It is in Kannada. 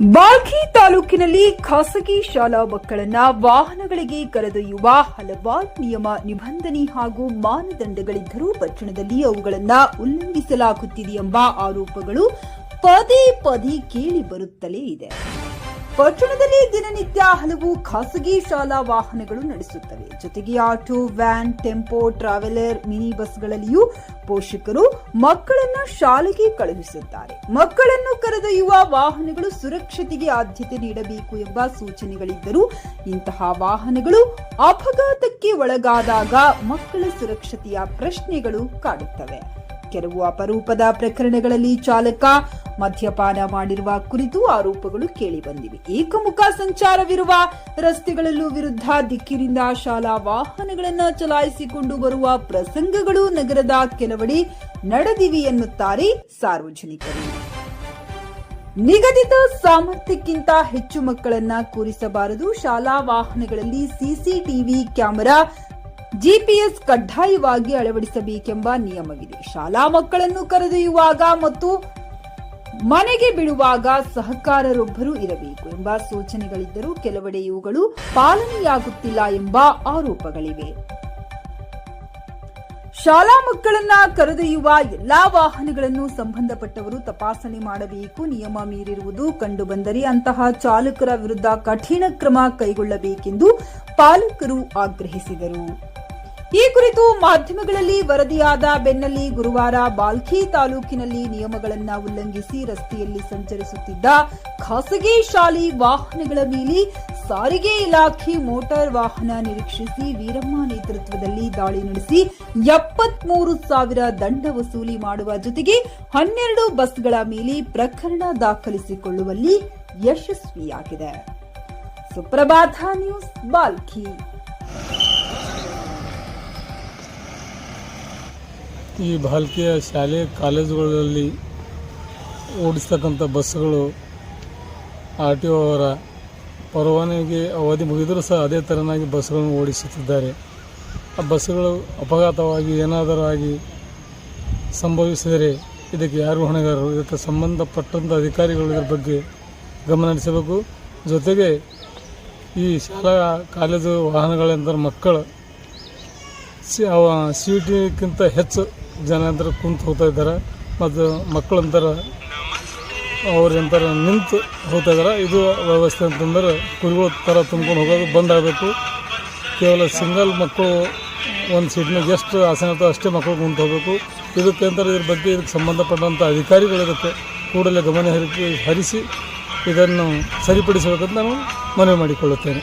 ಬಾಲ್ಕಿ ತಾಲೂಕಿನಲ್ಲಿ ಖಾಸಗಿ ಶಾಲಾ ಮಕ್ಕಳನ್ನ ವಾಹನಗಳಿಗೆ ಕರೆದೊಯ್ಯುವ ಹಲವಾರು ನಿಯಮ ನಿಬಂಧನೆ ಹಾಗೂ ಮಾನದಂಡಗಳಿದ್ದರೂ ಪಟ್ಟಣದಲ್ಲಿ ಅವುಗಳನ್ನು ಉಲ್ಲಂಘಿಸಲಾಗುತ್ತಿದೆ ಎಂಬ ಆರೋಪಗಳು ಪದೇ ಪದೇ ಕೇಳಿ ಬರುತ್ತಲೇ ಇದೆ. ಪಟ್ಟಣದಲ್ಲಿ ದಿನನಿತ್ಯ ಹಲವು ಖಾಸಗಿ ಶಾಲಾ ವಾಹನಗಳು ನಡೆಸುತ್ತವೆ. ಜೊತೆಗೆ auto, van, tempo, traveller, mini ಬಸ್ಗಳಲ್ಲಿಯೂ ಪೋಷಕರು ಮಕ್ಕಳನ್ನು ಶಾಲೆಗೆ ಕಳುಹಿಸುತ್ತಾರೆ ಮಕ್ಕಳನ್ನು ಕರೆದೊಯ್ಯುವ ವಾಹನಗಳು ಸುರಕ್ಷತೆಗೆ ಆದ್ಯತೆ ನೀಡಬೇಕು ಎಂಬ ಸೂಚನೆಗಳಿದ್ದರೂ ಇಂತಹ ವಾಹನಗಳು ಅಪಘಾತಕ್ಕೆ ಒಳಗಾದಾಗ ಮಕ್ಕಳ ಸುರಕ್ಷತೆಯ ಪ್ರಶ್ನೆಗಳು ಕಾಡುತ್ತವೆ. ಕೆಲವು ಅಪರೂಪದ ಪ್ರಕರಣಗಳಲ್ಲಿ ಚಾಲಕ ಮದ್ಯಪಾನ ಮಾಡಿರುವ ಕುರಿತು ಆರೋಪಗಳು ಕೇಳಿಬಂದಿವೆ. ಏಕಮುಖ ಸಂಚಾರವಿರುವ ರಸ್ತೆಗಳಲ್ಲೂ ವಿರುದ್ಧ ದಿಕ್ಕಿನಿಂದ ಶಾಲಾ ವಾಹನಗಳನ್ನು ಚಲಾಯಿಸಿಕೊಂಡು ಬರುವ ಪ್ರಸಂಗಗಳು ನಗರದ ಕೆಲವೆಡೆ ನಡೆದಿವೆ ಎನ್ನುತ್ತಾರೆ ಸಾರ್ವಜನಿಕರು. ನಿಗದಿತ ಸಾಮರ್ಥ್ಯಕ್ಕಿಂತ ಹೆಚ್ಚು ಮಕ್ಕಳನ್ನ ಕೂರಿಸಬಾರದು. ಶಾಲಾ ವಾಹನಗಳಲ್ಲಿ ಸಿಸಿಟಿವಿ ಕ್ಯಾಮೆರಾ, ಜಿಪಿಎಸ್ ಕಡ್ಡಾಯವಾಗಿ ಅಳವಡಿಸಬೇಕೆಂಬ ನಿಯಮವಿದೆ. ಶಾಲಾ ಮಕ್ಕಳನ್ನು ಕರೆದೊಯ್ಯುವಾಗ ಮತ್ತು ಮನೆಗೆ ಬಿಡುವಾಗ ಸಹಕಾರರೊಬ್ಬರು ಇರಬೇಕು ಎಂಬ ಸೂಚನೆಗಳಿದ್ದರೂ ಕೆಲವೆಡೆ ಇವುಗಳು ಪಾಲನೆಯಾಗುತ್ತಿಲ್ಲ ಎಂಬ ಆರೋಪಗಳಿವೆ. ಶಾಲಾ ಮಕ್ಕಳನ್ನ ಕರೆದೊಯ್ಯುವ ಎಲ್ಲಾ ವಾಹನಗಳನ್ನು ಸಂಬಂಧಪಟ್ಟವರು ತಪಾಸಣೆ ಮಾಡಬೇಕು, ನಿಯಮ ಮೀರಿರುವುದು ಕಂಡುಬಂದರೆ ಅಂತಹ ಚಾಲಕರ ವಿರುದ್ಧ ಕಠಿಣ ಕ್ರಮ ಕೈಗೊಳ್ಳಬೇಕೆಂದು ಪಾಲಕರು ಆಗ್ರಹಿಸಿದರು. ಈ ಕುರಿತು ಮಾಧ್ಯಮಗಳಲ್ಲಿ ವರದಿಯಾದ ಬೆನ್ನಲ್ಲಿ ಗುರುವಾರ ಬಾಲ್ಕಿ ತಾಲೂಕಿನಲ್ಲಿ ನಿಯಮಗಳನ್ನು ಉಲ್ಲಂಘಿಸಿ ರಸ್ತೆಯಲ್ಲಿ ಸಂಚರಿಸುತ್ತಿದ್ದ ಖಾಸಗಿ ಶಾಲೆ ವಾಹನಗಳ ಮೇಲೆ ಸಾರಿಗೆ ಇಲಾಖೆ ಮೋಟಾರ್ ವಾಹನ ನಿರೀಕ್ಷಿಸಿ ವೀರಮ್ಮ ನೇತೃತ್ವದಲ್ಲಿ ದಾಳಿ ನಡೆಸಿ ಎಪ್ಪತ್ಮೂರು ಸಾವಿರ ದಂಡ ವಸೂಲಿ ಮಾಡುವ ಜೊತೆಗೆ ಹನ್ನೆರಡು ಬಸ್ಗಳ ಮೇಲೆ ಪ್ರಕರಣ ದಾಖಲಿಸಿಕೊಳ್ಳುವಲ್ಲಿ ಯಶಸ್ವಿಯಾಗಿದೆ. ಸುಪ್ರಭಾತ ನ್ಯೂಸ್ ಬಾಲ್ಕಿ. ಈ ಬಾಲ್ಕಿಯ ಶಾಲೆ ಕಾಲೇಜುಗಳಲ್ಲಿ ಓಡಿಸ್ತಕ್ಕಂಥ ಬಸ್ಸುಗಳು, ಆರ್ ಟಿ ಒ ಅವರ ಪರವಾನಗಿ ಅವಧಿ ಮುಗಿದರೂ ಸಹ ಅದೇ ಥರನಾಗಿ ಬಸ್ಗಳನ್ನು ಓಡಿಸುತ್ತಿದ್ದಾರೆ. ಆ ಬಸ್ಸುಗಳು ಅಪಘಾತವಾಗಿ ಏನಾದರೂ ಆಗಿ ಸಂಭವಿಸಿದರೆ ಇದಕ್ಕೆ ಯಾರು ಹೊಣೆಗಾರರು? ಇದಕ್ಕೆ ಸಂಬಂಧಪಟ್ಟಂಥ ಅಧಿಕಾರಿಗಳು ಇದರ ಬಗ್ಗೆ ಗಮನ ಹರಿಸಬೇಕು. ಜೊತೆಗೆ ಈ ಶಾಲಾ, ಕಾಲೇಜು ವಾಹನಗಳೆಂದರೆ ಮಕ್ಕಳು, ಸಿ, ಅವ, ಸಿ ಟಿಗಿಂತ ಹೆಚ್ಚು ಜನ ಅಂದ್ರೆ ಕುಂತು ಹೋಗ್ತಾ ಇದ್ದಾರೆ. ಮತ್ತು ಮಕ್ಕಳಂತರ ಅವ್ರು ಎಂತಾರ ನಿಂತು ಹೋಗ್ತಾ ಇದ್ದಾರೆ. ಇದು ವ್ಯವಸ್ಥೆ ಅಂತಂದ್ರೆ ಕುರಿಗಳ ಥರ ತುಂಬ್ಕೊಂಡು ಹೋಗೋದು ಬಂದ್ ಆಗಬೇಕು. ಕೇವಲ ಸಿಂಗಲ್ ಮಕ್ಕಳು ಒಂದು ಸೀಟ್ನಾಗ ಎಷ್ಟು ಆಸನ ಇರ್ತವೆ ಅಷ್ಟೇ ಮಕ್ಕಳು ಕುಂತು ಹೋಗಬೇಕು. ಇದಕ್ಕೆ ಅಂತಾರೆ ಇದ್ರ ಬಗ್ಗೆ ಇದಕ್ಕೆ ಸಂಬಂಧಪಟ್ಟಂಥ ಅಧಿಕಾರಿಗಳು ಇದಕ್ಕೆ ಕೂಡಲೇ ಗಮನ ಹರಿ ಹರಿಸಿ ಇದನ್ನು ಸರಿಪಡಿಸಬೇಕಂತ ನಾನು ಮನವಿ ಮಾಡಿಕೊಳ್ಳುತ್ತೇನೆ.